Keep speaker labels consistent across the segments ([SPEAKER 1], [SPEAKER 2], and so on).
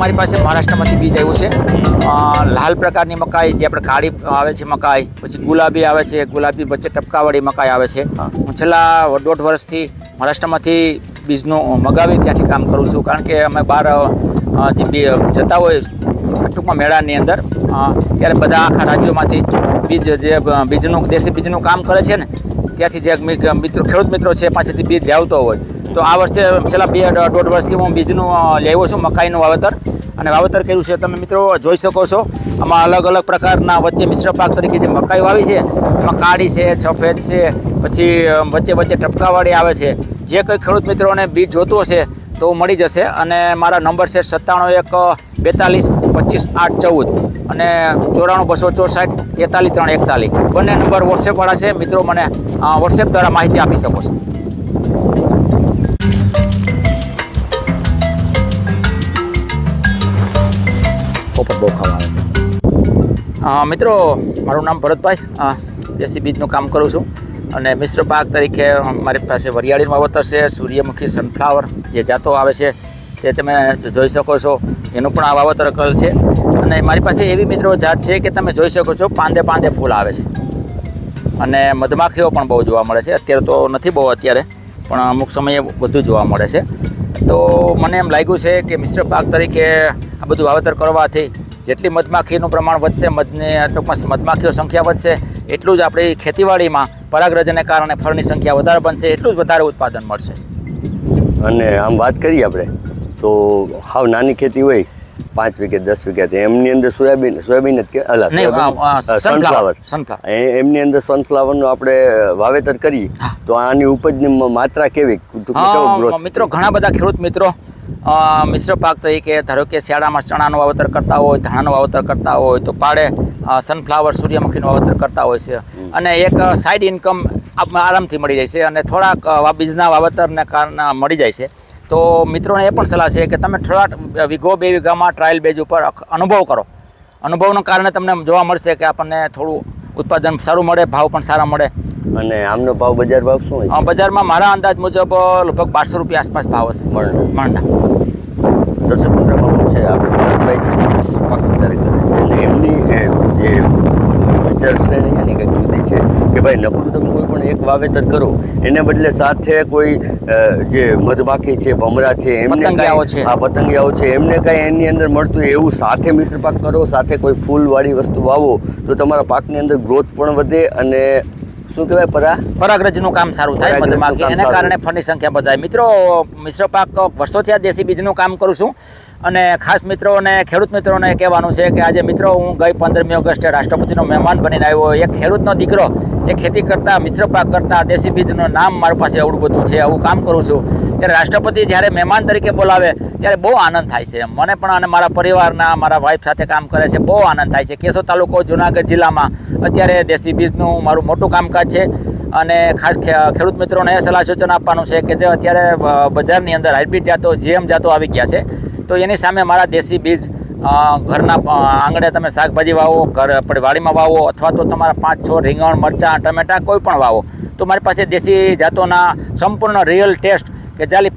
[SPEAKER 1] મારી પાસે મહારાષ્ટ્રમાંથી બીજ આવ્યું છે. લાલ પ્રકારની મકાઈ જે આપણે કાળી આવે છે મકાઈ પછી ગુલાબી આવે છે ગુલાબી વચ્ચે ટપકાવાળી મકાઈ આવે છે.
[SPEAKER 2] હું.
[SPEAKER 1] છેલ્લા દોઢ વર્ષથી મહારાષ્ટ્રમાંથી બીજનું મગાવી ત્યાંથી કામ કરું છું. કારણ કે અમે બહાર જે બી જતા હોય ટૂંકમાં મેળાની અંદર ત્યારે બધા આખા રાજ્યોમાંથી બીજ જે બીજનું દેશી બીજનું કામ કરે છે ને ત્યાંથી જે મિત્રો ખેડૂત મિત્રો છે પાસેથી બીજ લાવતો હોય. તો આ વર્ષે છેલ્લા બે દોઢ વર્ષથી હું બીજનું લેવો છું મકાઈનું વાવેતર. અને વાવેતર કર્યું છે. તમે મિત્રો જોઈ શકો છો, આમાં અલગ અલગ પ્રકારના વચ્ચે મિશ્ર પાક તરીકે જે મકાઈ વાવી છે, એમાં કાળી છે, સફેદ છે, પછી વચ્ચે વચ્ચે ટપકાવાળી આવે છે. જે કોઈ ખેડૂત મિત્રોને બીજ જોતું હશે તો મળી જશે. અને મારા નંબર છે સત્તાણું એક, બેતાલીસ, પચીસ, આઠ, ચૌદ. અને ચોરાણું બસો ચોસઠ, તેતાલીસ, ત્રણ, એકતાલીસ. બંને નંબર વોટ્સએપવાળા છે. મિત્રો મને વોટ્સએપ દ્વારા માહિતી આપી શકો છો. પોપટ બહુ ખાવા આવે મિત્રો, મારું નામ ભરતભાઈ. દેશી બીજનું કામ કરું છું. અને મિશ્ર પાક તરીકે મારી પાસે વરિયાળીનું વાવતર છે, સૂર્યમુખી સનફ્લાવર જે જાતો આવે છે, તે તમે જોઈ શકો છો. એનું પણ આ વાવતર કરેલ છે. અને મારી પાસે એવી મિત્રો જાત છે કે તમે જોઈ શકો છો, પાંદે પાંદે ફૂલ આવે છે. અને મધમાખીઓ પણ બહુ જોવા મળે છે. અત્યારે તો નથી બહુ અત્યારે, પણ અમુક સમયે વધુ જોવા મળે છે. તો મને એમ લાગ્યું છે કે મિશ્ર પાક તરીકે બધું વાવેતર કરવાથી જેટલી મધમાખીનું પ્રમાણ વધશે મધને ટૂંકમાં મધમાખીઓ સંખ્યા વધશે એટલું જ આપણી ખેતીવાડીમાં પરાગરજને કારણે ફળની સંખ્યા વધારે બનશે એટલું જ વધારે ઉત્પાદન મળશે.
[SPEAKER 2] અને આમ વાત કરીએ આપણે તો હાવ નાની ખેતી હોય પાંચ વીઘે દસ વીઘે એમની અંદર સોયાબીન સોયાબીન જ કે અલા
[SPEAKER 1] નહીં, આ, આ,
[SPEAKER 2] સનફ્લાવર એમની અંદર સનફ્લાવરનું આપણે વાવેતર
[SPEAKER 1] કરીએ
[SPEAKER 2] તો આની ઉપજની માત્રા કેવી?
[SPEAKER 1] મિત્રો ઘણા બધા ખેડૂત મિત્રો મિશ્ર પાક તરીકે ધારો કે શિયાળામાં ચણાનું વાવેતર કરતા હોય ધાણાનું વાવેતર કરતા હોય તો પાડે સનફ્લાવર સૂર્યમુખીનું વાવેતર કરતા હોય છે. અને એક સાઈડ ઇન્કમ આરામથી મળી જાય છે અને થોડાક બીજના વાવેતરને કારણે મળી જાય છે. તો મિત્રોને એ પણ સલાહ છે કે તમે થોડાક વીઘો બે વીઘામાં ટ્રાયલ બેઝ ઉપર અનુભવ કરો. અનુભવના કારણે તમને જોવા મળશે કે આપણને થોડું ઉત્પાદન સારું મળે ભાવ પણ સારા મળે.
[SPEAKER 2] અને આમનો ભાવ બજાર ભાવ શું હોય
[SPEAKER 1] બજારમાં મારા અંદાજ મુજબ લગભગ બારસો રૂપિયા આસપાસ ભાવ હશે. માંડા
[SPEAKER 2] દર્શક મિત્રોમાં છે આપણે છે એમની એ, જે વિચાર શ્રેણી એની કંઈક જુદી છે કે ભાઈ નકરું તમે કોઈ પણ એક વાવેતર કરો એને બદલે સાથે કોઈ જે મધમાખી છે ભમરા છે એમને કાંઈ- આ પતંગિયાઓ છે એમને કાંઈ એની અંદર મળતું એવું સાથે મિશ્ર પાક કરો સાથે કોઈ ફૂલવાળી વસ્તુ વાવો તો તમારા પાકની અંદર ગ્રોથ પણ વધે અને શું કહેવાય પરા?
[SPEAKER 1] પરાગરજનું કામ સારું થાય મધમાખી. એના કારણે ફળની સંખ્યા બધાય મિત્રો મિશ્ર પાક વર્ષોથી આ દેશી બીજનું કામ કરું છું. અને ખાસ મિત્રોને ખેડૂત મિત્રોને કહેવાનું છે કે આજે મિત્રો હું ગઈ પંદરમી ઓગસ્ટે રાષ્ટ્રપતિનો મહેમાન બનીને આવ્યો. એક ખેડૂતનો દીકરો એ ખેતી કરતા, મિશ્ર પાક કરતા, દેશી બીજનું નામ મારી પાસે આવડું બધું છે, આવું કામ કરું છું. ત્યારે રાષ્ટ્રપતિ જ્યારે મહેમાન તરીકે બોલાવે, ત્યારે બહુ આનંદ થાય છે મને પણ અને મારા પરિવારના, મારા વાઈફ સાથે કામ કરે છે, બહુ આનંદ થાય છે. કેશો તાલુકો, જુનાગઢ જિલ્લામાં અત્યારે દેશી બીજનું મારું મોટું કામકાજ છે. અને ખાસ ખેડૂત મિત્રોને એ સલાહ સૂચન આપવાનું છે કે જે અત્યારે બજારની અંદર હાઇબ્રિડ જાતો, જીએમ જાતો આવી ગયા છે. તો એની સામે મારા દેશી બીજ ઘરના આંગણે તમે શાકભાજી વાવો ઘર આપણે વાડીમાં વાવો અથવા તો તમારા પાંચ છ રીંગણ મરચાં ટમેટાં કોઈ પણ વાવો તો મારી પાસે દેશી જાતોના સંપૂર્ણ રિયલ ટેસ્ટ કે ચાલી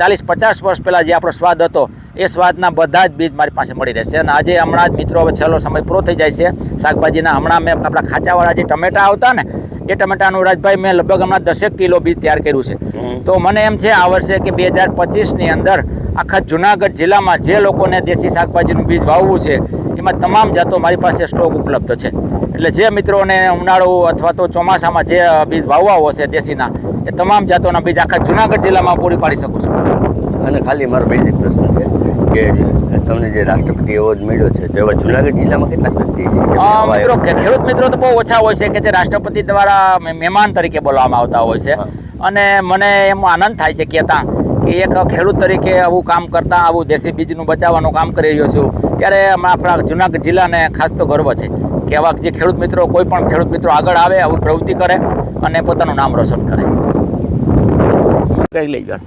[SPEAKER 1] ચાલીસ પચાસ વર્ષ પહેલાં જે આપણો સ્વાદ હતો એ સ્વાદના બધા જ બીજ મારી પાસે મળી રહેશે. અને આજે હમણાં જ મિત્રો હવે છેલ્લો સમય પૂરો થઈ જાય છે શાકભાજીના. હમણાં મેં આપણા ખાચાવાળા જે ટમેટા આવતા ને એ ટમેટાનું રાજભાઈ મેં લગભગ હમણાં દસેક કિલો બીજ તૈયાર કર્યું છે. તો મને એમ છે આ વર્ષે કે બે હજાર પચીસની અંદર આખા જુનાગઢ જિલ્લામાં જે લોકોને દેશી શાકભાજીનું બીજ વાવવું છે એમાં તમામ જાતો મારી પાસે સ્ટોક ઉપલબ્ધ છે. એટલે જે મિત્રોને ઉનાળો અથવા તો ચોમાસામાં જે બીજ વાવવા હશે દેશીના એ તમામ જાતોના બીજ આખા જુનાગઢ જિલ્લામાં પૂરી પાડી શકું છું.
[SPEAKER 2] અને ખાલી મારો બેઝિક પ્રશ્ન છે કે તમને જે રાષ્ટ્રપતિ એવોર્ડ મળ્યો છે તો એવા જુનાગઢ જિલ્લામાં કેટલા વ્યક્તિ છે
[SPEAKER 1] મિત્રો ખેડૂત મિત્રો તો બહુ ઓછા હોય છે કે જે રાષ્ટ્રપતિ દ્વારા મહેમાન તરીકે બોલાવવામાં આવતા હોય છે. અને મને એમ આનંદ થાય છે કહેતા કે એક ખેડૂત તરીકે આવું કામ કરતા, આવું દેશી બીજનું બચાવવાનું કામ કરી રહ્યો છું, ત્યારે આપણા જુનાગઢ જિલ્લાને ખાસ તો ગર્વ છે કે આવા જે ખેડૂત મિત્રો, કોઈ પણ ખેડૂત મિત્રો આગળ આવે, આવું પ્રવૃત્તિ કરે અને પોતાનું નામ રોશન કરે. કઈ લઈ ગયો